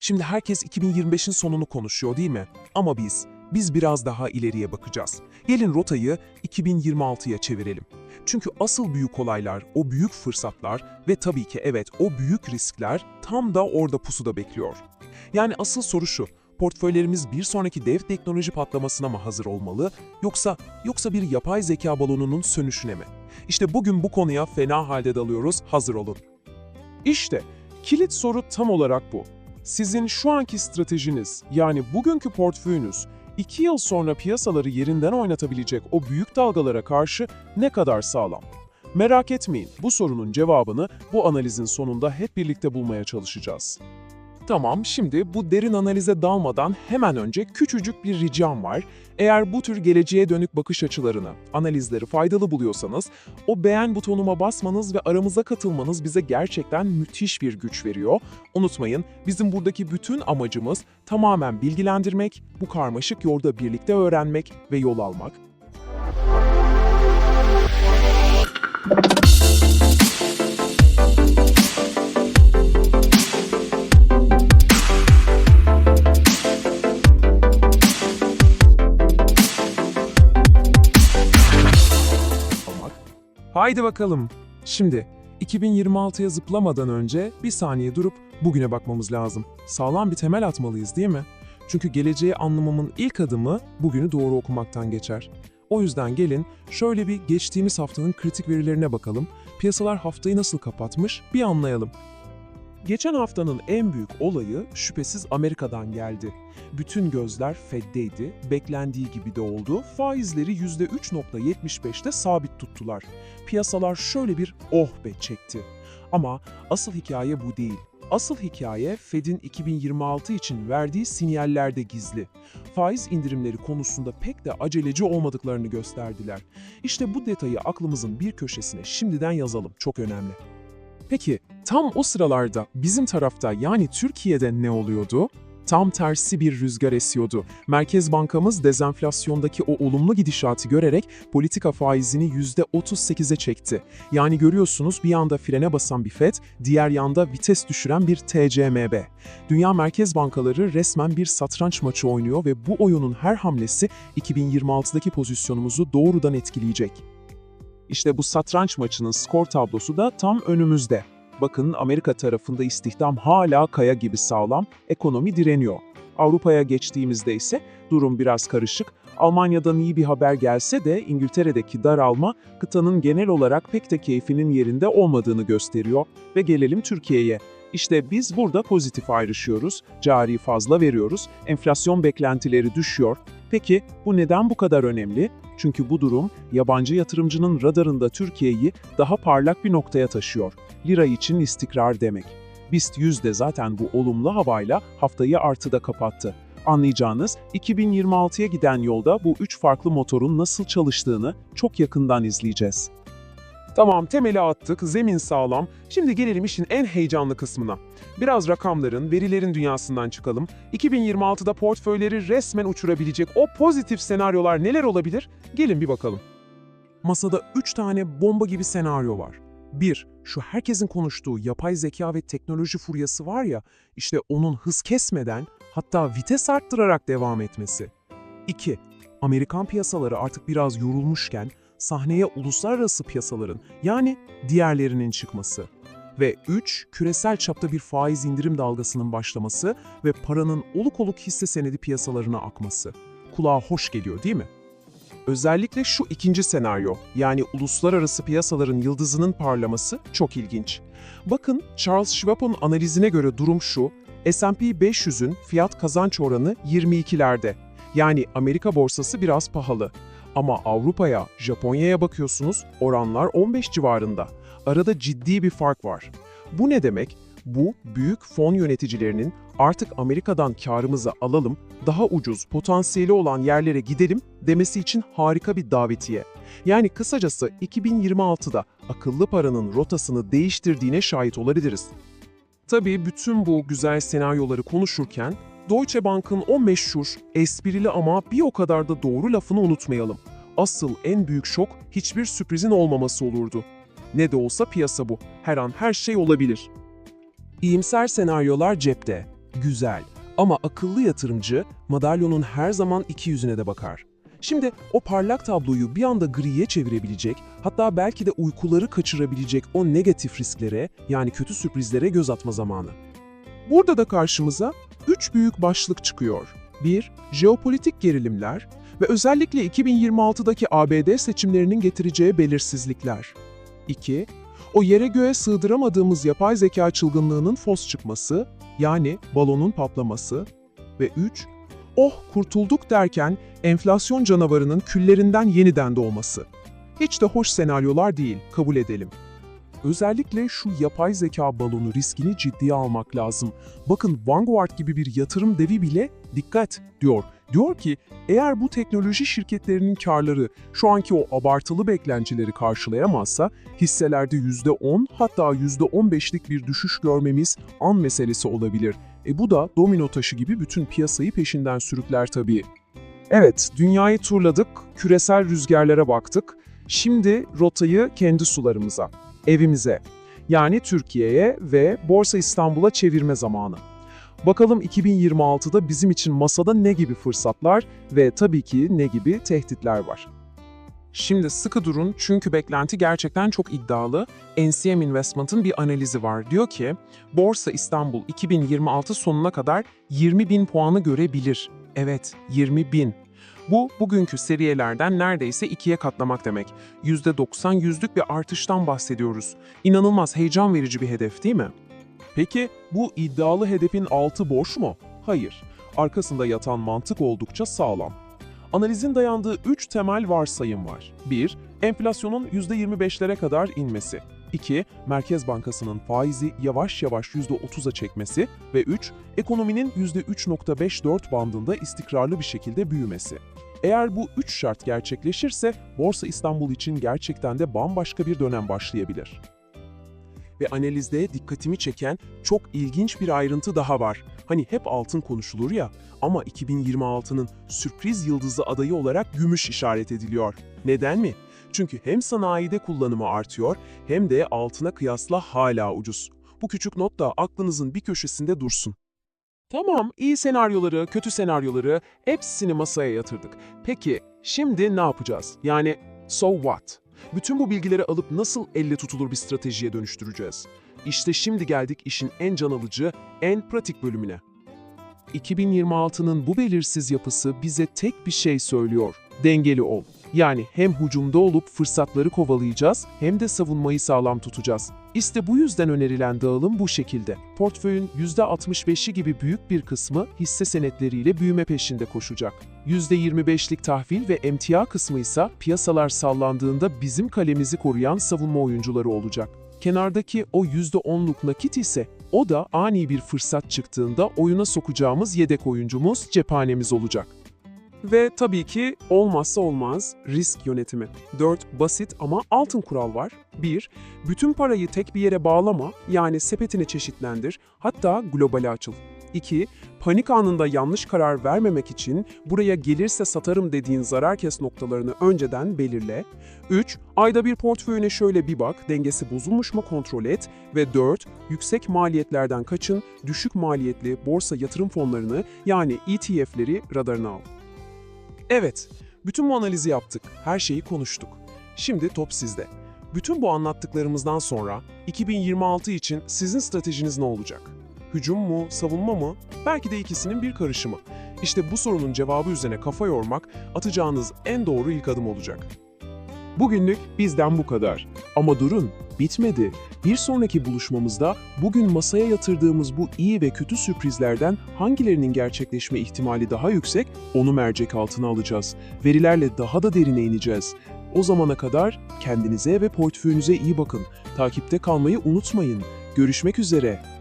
Şimdi herkes 2025'in sonunu konuşuyor değil mi? Ama biz, biz biraz daha ileriye bakacağız. Gelin rotayı 2026'ya çevirelim. Çünkü asıl büyük olaylar, o büyük fırsatlar ve tabii ki evet o büyük riskler tam da orada pusuda bekliyor. Yani asıl soru şu, portföylerimiz bir sonraki dev teknoloji patlamasına mı hazır olmalı yoksa yoksa bir yapay zeka balonunun sönüşüne mi? İşte bugün bu konuya fena halde dalıyoruz, hazır olun. İşte kilit soru tam olarak bu. Sizin şu anki stratejiniz yani bugünkü portföyünüz 2 yıl sonra piyasaları yerinden oynatabilecek o büyük dalgalara karşı ne kadar sağlam? Merak etmeyin, bu sorunun cevabını bu analizin sonunda hep birlikte bulmaya çalışacağız. Tamam, şimdi bu derin analize dalmadan hemen önce küçücük bir ricam var. Eğer bu tür geleceğe dönük bakış açılarını, analizleri faydalı buluyorsanız, o beğen butonuma basmanız ve aramıza katılmanız bize gerçekten müthiş bir güç veriyor. Unutmayın, bizim buradaki bütün amacımız tamamen bilgilendirmek, bu karmaşık yolda birlikte öğrenmek ve yol almak. Haydi bakalım. Şimdi 2026'ya zıplamadan önce bir saniye durup bugüne bakmamız lazım. Sağlam bir temel atmalıyız değil mi? Çünkü geleceği anlamamın ilk adımı bugünü doğru okumaktan geçer. O yüzden gelin şöyle bir geçtiğimiz haftanın kritik verilerine bakalım. Piyasalar haftayı nasıl kapatmış bir anlayalım. Geçen haftanın en büyük olayı şüphesiz Amerika'dan geldi. Bütün gözler Fed'deydi, beklendiği gibi de oldu. Faizleri %3.75'te sabit tuttular. Piyasalar şöyle bir oh be çekti. Ama asıl hikaye bu değil. Asıl hikaye Fed'in 2026 için verdiği sinyallerde gizli. Faiz indirimleri konusunda pek de aceleci olmadıklarını gösterdiler. İşte bu detayı aklımızın bir köşesine şimdiden yazalım. Çok önemli. Peki tam o sıralarda bizim tarafta yani Türkiye'de ne oluyordu? Tam tersi bir rüzgar esiyordu. Merkez Bankamız dezenflasyondaki o olumlu gidişatı görerek politika faizini %38'e çekti. Yani görüyorsunuz bir yanda frene basan bir FED, diğer yanda vites düşüren bir TCMB. Dünya merkez bankaları resmen bir satranç maçı oynuyor ve bu oyunun her hamlesi 2026'daki pozisyonumuzu doğrudan etkileyecek. İşte bu satranç maçının skor tablosu da tam önümüzde. Bakın Amerika tarafında istihdam hala kaya gibi sağlam, ekonomi direniyor. Avrupa'ya geçtiğimizde ise durum biraz karışık. Almanya'dan iyi bir haber gelse de İngiltere'deki daralma kıtanın genel olarak pek de keyfinin yerinde olmadığını gösteriyor. Ve gelelim Türkiye'ye. İşte biz burada pozitif ayrışıyoruz, cari fazla veriyoruz, enflasyon beklentileri düşüyor. Peki bu neden bu kadar önemli? Çünkü bu durum yabancı yatırımcının radarında Türkiye'yi daha parlak bir noktaya taşıyor. Lira için istikrar demek. BIST 100 de zaten bu olumlu havayla haftayı artıda kapattı. Anlayacağınız 2026'ya giden yolda bu üç farklı motorun nasıl çalıştığını çok yakından izleyeceğiz. Tamam temeli attık, zemin sağlam. Şimdi gelelim işin en heyecanlı kısmına. Biraz rakamların, verilerin dünyasından çıkalım. 2026'da portföyleri resmen uçurabilecek o pozitif senaryolar neler olabilir? Gelin bir bakalım. Masada 3 tane bomba gibi senaryo var. 1. Şu herkesin konuştuğu yapay zeka ve teknoloji furyası var ya, işte onun hız kesmeden, hatta vites arttırarak devam etmesi. 2. Amerikan piyasaları artık biraz yorulmuşken sahneye uluslararası piyasaların yani diğerlerinin çıkması. Ve 3. Küresel çapta bir faiz indirim dalgasının başlaması ve paranın oluk oluk hisse senedi piyasalarına akması. Kulağa hoş geliyor değil mi? Özellikle şu ikinci senaryo, yani uluslararası piyasaların yıldızının parlaması çok ilginç. Bakın Charles Schwab'ın analizine göre durum şu, S&P 500'ün fiyat kazanç oranı 22'lerde. Yani Amerika borsası biraz pahalı. Ama Avrupa'ya, Japonya'ya bakıyorsunuz oranlar 15 civarında. Arada ciddi bir fark var. Bu ne demek? Bu büyük fon yöneticilerinin artık Amerika'dan karımızı alalım, daha ucuz, potansiyeli olan yerlere gidelim demesi için harika bir davetiye. Yani kısacası 2026'da akıllı paranın rotasını değiştirdiğine şahit olabiliriz. Tabii bütün bu güzel senaryoları konuşurken Deutsche Bank'ın o meşhur, esprili ama bir o kadar da doğru lafını unutmayalım. Asıl en büyük şok hiçbir sürprizin olmaması olurdu. Ne de olsa piyasa bu. Her an her şey olabilir. İyimser senaryolar cepte. Güzel. Ama akıllı yatırımcı madalyonun her zaman iki yüzüne de bakar. Şimdi o parlak tabloyu bir anda griye çevirebilecek, hatta belki de uykuları kaçırabilecek o negatif risklere yani kötü sürprizlere göz atma zamanı. Burada da karşımıza üç büyük başlık çıkıyor. 1. Jeopolitik gerilimler ve özellikle 2026'daki ABD seçimlerinin getireceği belirsizlikler. 2. O yere göğe sığdıramadığımız yapay zeka çılgınlığının fos çıkması, yani balonun patlaması. Ve 3. Oh kurtulduk derken enflasyon canavarının küllerinden yeniden doğması. Hiç de hoş senaryolar değil, kabul edelim. Özellikle şu yapay zeka balonu riskini ciddiye almak lazım. Bakın Vanguard gibi bir yatırım devi bile dikkat diyor. Diyor ki eğer bu teknoloji şirketlerinin karları şu anki o abartılı beklentileri karşılayamazsa hisselerde %10 hatta %15'lik bir düşüş görmemiz an meselesi olabilir. E bu da domino taşı gibi bütün piyasayı peşinden sürükler tabii. Evet, dünyayı turladık, küresel rüzgarlara baktık. Şimdi rotayı kendi sularımıza, evimize, yani Türkiye'ye ve Borsa İstanbul'a çevirme zamanı. Bakalım 2026'da bizim için masada ne gibi fırsatlar ve tabii ki ne gibi tehditler var. Şimdi sıkı durun çünkü beklenti gerçekten çok iddialı. NCM Investment'ın bir analizi var. Diyor ki, Borsa İstanbul 2026 sonuna kadar 20 bin puanı görebilir. Evet, 20 bin. Bu, bugünkü seviyelerden neredeyse ikiye katlamak demek. %90 yüzlük bir artıştan bahsediyoruz. İnanılmaz heyecan verici bir hedef değil mi? Peki bu iddialı hedefin altı boş mu? Hayır. Arkasında yatan mantık oldukça sağlam. Analizin dayandığı 3 temel varsayım var. 1. Enflasyonun %25'lere kadar inmesi. 2. Merkez Bankası'nın faizi yavaş yavaş %30'a çekmesi ve 3. Ekonominin %3.54 bandında istikrarlı bir şekilde büyümesi. Eğer bu üç şart gerçekleşirse Borsa İstanbul için gerçekten de bambaşka bir dönem başlayabilir. Ve analizde dikkatimi çeken çok ilginç bir ayrıntı daha var. Hani hep altın konuşulur ya ama 2026'nın sürpriz yıldızı adayı olarak gümüş işaret ediliyor. Neden mi? Çünkü hem sanayide kullanımı artıyor hem de altına kıyasla hala ucuz. Bu küçük not da aklınızın bir köşesinde dursun. Tamam, iyi senaryoları, kötü senaryoları hepsini masaya yatırdık. Peki, şimdi ne yapacağız? Yani so what? Bütün bu bilgileri alıp nasıl elle tutulur bir stratejiye dönüştüreceğiz? İşte şimdi geldik işin en can alıcı, en pratik bölümüne. 2026'nın bu belirsiz yapısı bize tek bir şey söylüyor. Dengeli ol. Yani hem hücumda olup fırsatları kovalayacağız hem de savunmayı sağlam tutacağız. İşte bu yüzden önerilen dağılım bu şekilde. Portföyün %65'i gibi büyük bir kısmı hisse senetleriyle büyüme peşinde koşacak. %25'lik tahvil ve emtia kısmı ise piyasalar sallandığında bizim kalemizi koruyan savunma oyuncuları olacak. Kenardaki o %10'luk nakit ise o da ani bir fırsat çıktığında oyuna sokacağımız yedek oyuncumuz, cephanemiz olacak. Ve tabii ki olmazsa olmaz risk yönetimi. 4 basit ama altın kural var. 1. Bütün parayı tek bir yere bağlama, yani sepetini çeşitlendir, hatta globale açıl. 2. Panik anında yanlış karar vermemek için buraya gelirse satarım dediğin zarar kes noktalarını önceden belirle. 3. Ayda bir portföyüne şöyle bir bak, dengesi bozulmuş mu kontrol et. Ve 4. Yüksek maliyetlerden kaçın, düşük maliyetli borsa yatırım fonlarını yani ETF'leri radarına al. Evet, bütün bu analizi yaptık, her şeyi konuştuk. Şimdi top sizde. Bütün bu anlattıklarımızdan sonra 2026 için sizin stratejiniz ne olacak? Hücum mu, savunma mı? Belki de ikisinin bir karışımı. İşte bu sorunun cevabı üzerine kafa yormak atacağınız en doğru ilk adım olacak. Bugünlük bizden bu kadar. Ama durun, bitmedi. Bir sonraki buluşmamızda bugün masaya yatırdığımız bu iyi ve kötü sürprizlerden hangilerinin gerçekleşme ihtimali daha yüksek onu mercek altına alacağız. Verilerle daha da derine ineceğiz. O zamana kadar kendinize ve portföyünüze iyi bakın. Takipte kalmayı unutmayın. Görüşmek üzere.